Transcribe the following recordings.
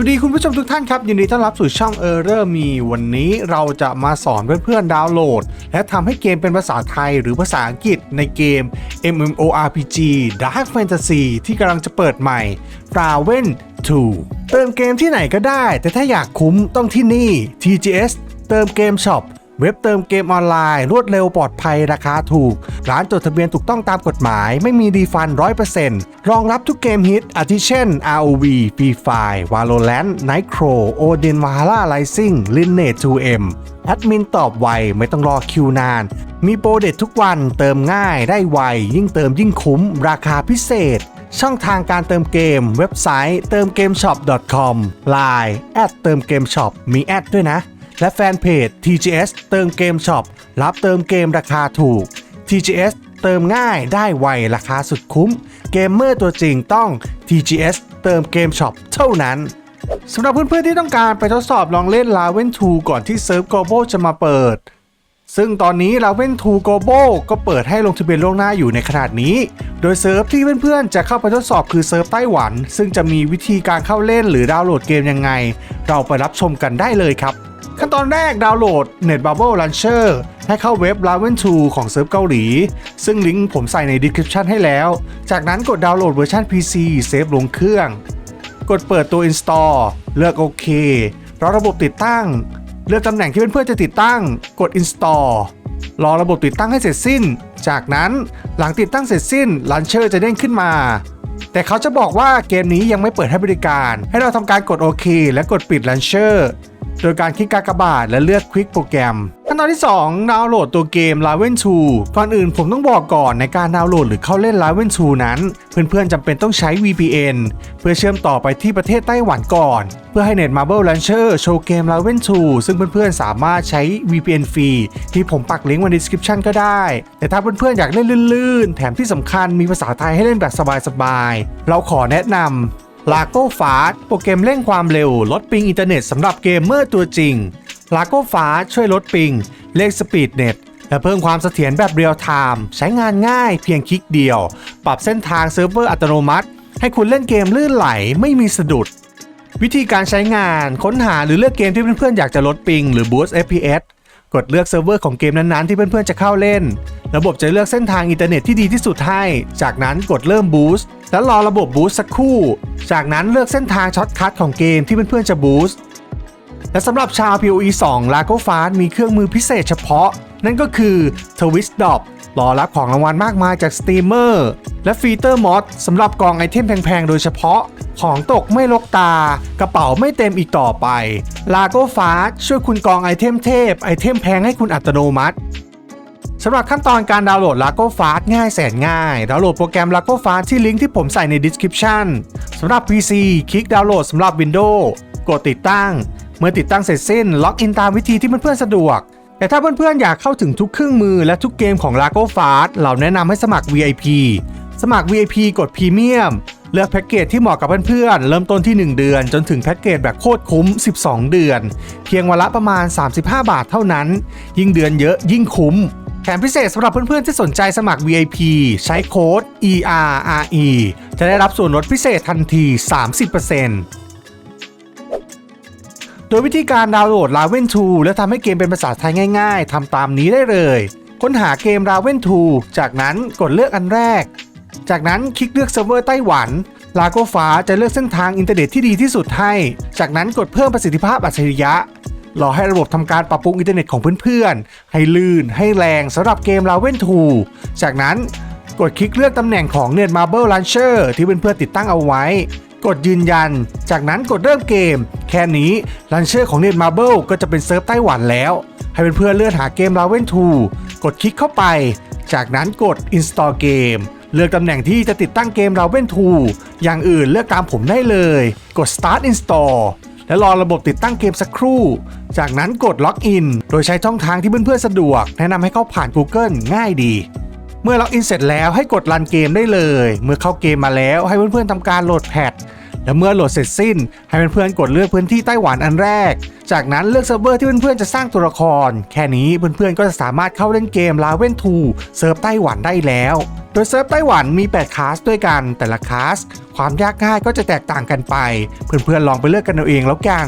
วัสดีคุณผู้ชมทุกท่านครับ ยินดีต้อนรับสู่ช่อง e r r o r มีวันนี้เราจะมาสอนเพื่อนๆดาวน์โหลด และทำให้เกมเป็นภาษาไทยหรือภาษาอังกฤษในเกม MMORPG Dark Fantasy ที่กำลังจะเปิดใหม่ Raven 2 เติมเกมที่ไหนก็ได้ แต่ถ้าอยากคุ้มต้องที่นี่ TGS เติมเกมช็อป เว็บเติมเกมออนไลน์ รวดเร็วปลอดภัยราคาถูก ร้านจดทะเบียนถูกต้องตามกฎหมาย ไม่มีดีฟัน100%รองรับทุกเกมฮิต อาทิเช่น ROV Free Fire Valorant Nightcrow Odin Valhalla Rising Lineage 2M แอดมินตอบไว ไม่ต้องรอคิวนาน มีโปรเด็ดทุกวันเติมง่ายได้ไว ยิ่งเติมยิ่งคุ้ม ราคาพิเศษ ช่องทางการเติมเกม เว็บไซต์เติมเกมช็อป .com Line แอดเติมเกมช็อปมีแอดด้วยนะ และแฟนเพจ TGS เติมเกมช็อปรับเติมเกมราคาถูก TGS เติมง่ายได้ไวราคาสุดคุ้ม เกมเมอร์ตัวจริงต้อง TGS เติมเกมช็อปเท่านั้นสำหรับเพื่อนๆที่ต้องการไปทดสอบลองเล่น Raven 2 ก่อนที่เซิร์ฟ Global จะมาเปิด ซึ่งตอนนี้ Raven 2 Global ก็เปิดให้ลงทะเบียนล่วงหน้าอยู่ในขนาดนี้ โดยเซิร์ฟที่เพื่อนๆ จะเข้าไปทดสอบคือเซิร์ฟไต้หวัน ซึ่งจะมีวิธีการเข้าเล่นหรือดาวน์โหลดเกมยังไง เราไปรับชมกันได้เลยครับ ขั้นตอนแรกดาวน์โหลด NetBubble Launcher ให้เข้าเว็บ Raven 2 ของเซิร์ฟเกาหลี ซึ่งลิงก์ผมใส่ใน description ให้แล้ว จากนั้นกดดาวน์โหลดเวอร์ชัน PC เซฟลงเครื่อง กดเปิดตัว install เลือกโอเครอระบบติดตั้ง เลือกตำแหน่งที่เพื่อนๆจะติดตั้ง กด install รอระบบติดตั้งให้เสร็จสิ้น จากนั้นหลังติดตั้งเสร็จสิ้น Launcher จะเด้งขึ้นมาแต่เขาจะบอกว่าเกมนี้ยังไม่เปิดให้บริการ ให้เราทำการกดโอเค และกดปิด Launcher โดยการคลิกกากบาทและเลือก Quick โปรแกรมขั้นตอนที่ 2 ดาวน์โหลดตัวเกม Raven 2 ก่อนอื่นผมต้องบอกก่อนในการดาวน์โหลดหรือเข้าเล่น Raven 2 นั้น เพื่อนๆจำเป็นต้องใช้ VPN เพื่อเชื่อมต่อไปที่ประเทศไต้หวันก่อน เพื่อให้ Netmarble Launcher โชว์เกม Raven 2 ซึ่งเพื่อนๆสามารถใช้ VPN ฟรีที่ผมปักลิงก์ไว้ใน description ก็ได้ แต่ถ้าเพื่อนๆอยากเล่นลื่นๆ แถมที่สำคัญมีภาษาไทยให้เล่นแบบสบายๆเราขอแนะนำ ลาโก้ฟาสโปรแกรมเร่งความเร็ว ลดปิงอินเทอร์เน็ตสำหรับเกมเมอร์ตัวจริงลาโก้ฟาสช่วยลดปิงเร่งสปีดเน็ตและเพิ่มความเสถียรแบบเรียลไทม์ใช้งานง่ายเพียงคลิกเดียว ปรับเส้นทางเซิร์ฟเวอร์อัตโนมัติ ให้คุณเล่นเกมลื่นไหลไม่มีสะดุด วิธีการใช้งานค้นหาหรือเลือกเกมที่เพื่อนๆอยากจะลดปิงหรือ boost FPS กดเลือกเซิร์ฟเวอร์ของเกมนั้นๆที่เพื่อนๆจะเข้าเล่น ระบบจะเลือกเส้นทางอินเทอร์เน็ตที่ดีที่สุดให้ จากนั้นกดเริ่มบูสต์แล้วรอระบบบูสต์สักครู่ จากนั้นเลือกเส้นทางช็อตคัทของเกมที่เพื่อนๆจะบูสต์และสำหรับชาว PoE 2 l a g o f a s t มีเครื่องมือพิเศษเฉพาะ นั่นก็คือ Twist Drop รอรับของรางวัลมากมายจากสตรีมเมอร์ และฟีเตอร์มอดสำหรับกองไอเทมแพงๆ โดยเฉพาะ ของตกไม่ลกตา กระเป๋าไม่เต็มอีกต่อไป l a g o f a s t ช่วยคุณกองไอเทมเทพ ไอเทมแพงให้คุณอัตโนมัติสำหรับขั้นตอนการดาวน์โหลด Lago Fast ง่ายแสนง่าย ดาวน์โหลดโปรแกรม Lago Fast ที่ลิงก์ที่ผมใส่ใน description สำหรับ PC คลิกดาวน์โหลดสำหรับ Windows กดติดตั้ง เมื่อติดตั้งเสร็จสิ้น ล็อกอินตามวิธีที่เพื่อนๆสะดวก แต่ถ้าเพื่อนๆอยากเข้าถึงทุกเครื่องมือและทุกเกมของ Lago Fast เราแนะนำให้สมัคร VIP สมัคร VIP กด Premium เลือกแพ็กเกจที่เหมาะกับเพื่อนๆ เริ่มต้นที่ 1 เดือน จนถึงแพ็กเกจแบบโคตรคุ้ม 12 เดือน เพียงวันละประมาณ 35 บาทเท่านั้น ยิ่งเดือนเยอะยิ่งคุ้ม แถมพิเศษสำหรับเพื่อนๆ ที่สนใจสมัคร VIP ใช้โค้ด ERRE จะได้รับส่วนลดพิเศษทันที 30%โดยวิธีการดาวน์โหลด Raven 2 และทำให้เกมเป็นภาษาไทยง่าย ๆ ทำตามนี้ได้เลย ค้นหาเกม Raven 2 จากนั้นกดเลือกอันแรก จากนั้นคลิกเลือกเซิร์ฟเวอร์ไต้หวัน ลาโกฟ้าจะเลือกเส้นทางอินเทอร์เน็ตที่ดีที่สุดให้ จากนั้นกดเพิ่มประสิทธิภาพอัจฉริยะ รอให้ระบบทำการปรับปรุงอินเทอร์เน็ตของเพื่อนๆ ให้ลื่น ให้แรงสำหรับเกม Raven 2จากนั้นกดคลิกเลือกตำแหน่งของ Netmarble Launcher ที่เพื่อนๆติดตั้งเอาไว้ กดยืนยัน จากนั้นกดเริ่มเกม แค่นี้ Launcher ของ Netmarble ก็จะเป็นเซิร์ฟไต้หวันแล้ว ให้เพื่อนๆเลื่อนหาเกม Raven 2กดคลิกเข้าไป จากนั้นกด install game เลือกตำแหน่งที่จะติดตั้งเกมราเว่นทูอย่างอื่นเลือกตามผมได้เลย กด start install และรอระบบติดตั้งเกมสักครู่ จากนั้นกดล็อกอิน โดยใช้ช่องทางที่เพื่อนๆสะดวก แนะนำให้เข้าผ่าน Google ง่ายดี เมื่อล็อกอินเสร็จแล้วให้กดรันเกมได้เลย เมื่อเข้าเกมมาแล้วให้เพื่อนๆทำการโหลดแพท และเมื่อโหลดเสร็จสิ้น ให้เพื่อนๆกดเลือกพื้นที่ไต้หวันอันแรก จากนั้นเลือกเซิร์ฟเวอร์ที่เพื่อนๆจะสร้างตัวละคร แค่นี้เพื่อนๆก็จะสามารถเข้าเล่นเกมราเวนทูเซิร์ฟไต้หวันได้แล้ว โดยเซิร์ฟไต้หวันมี 8 คลาสด้วยกันแต่ละคลาสความยากง่ายก็จะแตกต่างกันไป เพื่อนๆลองไปเลือกกันเอาเองแล้วกัน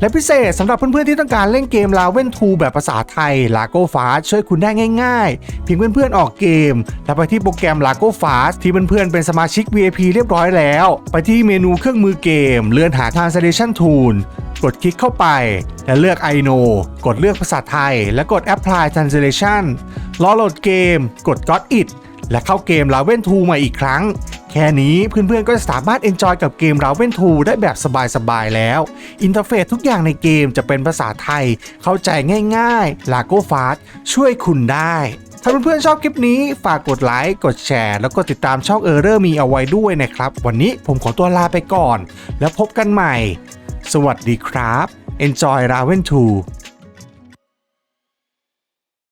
และพิเศษสำหรับเพื่อนๆที่ต้องการเล่นเกม Raven 2แบบภาษาไทย Lago Fast ช่วยคุณได้ง่ายๆ เพียงเพื่อนๆออกเกม แล้วไปที่โปรแกรม Lago Fast ที่เพื่อนๆเป็นสมาชิก VIP เรียบร้อยแล้ว ไปที่เมนูเครื่องมือเกม เลื่อนหา Translation Tool กดคลิกเข้าไป และเลือก I know กดเลือกภาษาไทย และกด Apply Translation รอโหลดเกม กด Got It และเข้าเกม Raven 2มาอีกครั้ง แค่นี้เพื่อนๆก็จะสามารถ enjoy กับเกม Raven 2ได้แบบสบายๆแล้ว อินเทอร์เฟซทุกอย่างในเกมจะเป็นภาษาไทย เข้าใจง่ายๆ Lago Fast ช่วยคุณได้ถ้าเพื่อนๆชอบคลิปนี้ฝากกดไลค์ กดแชร์ แล้วก็ติดตามช่องเออร์เรอร์มีเอาไว้ด้วยนะครับ วันนี้ผมขอตัวลาไปก่อน แล้วพบกันใหม่ สวัสดีครับ Enjoy Raven 2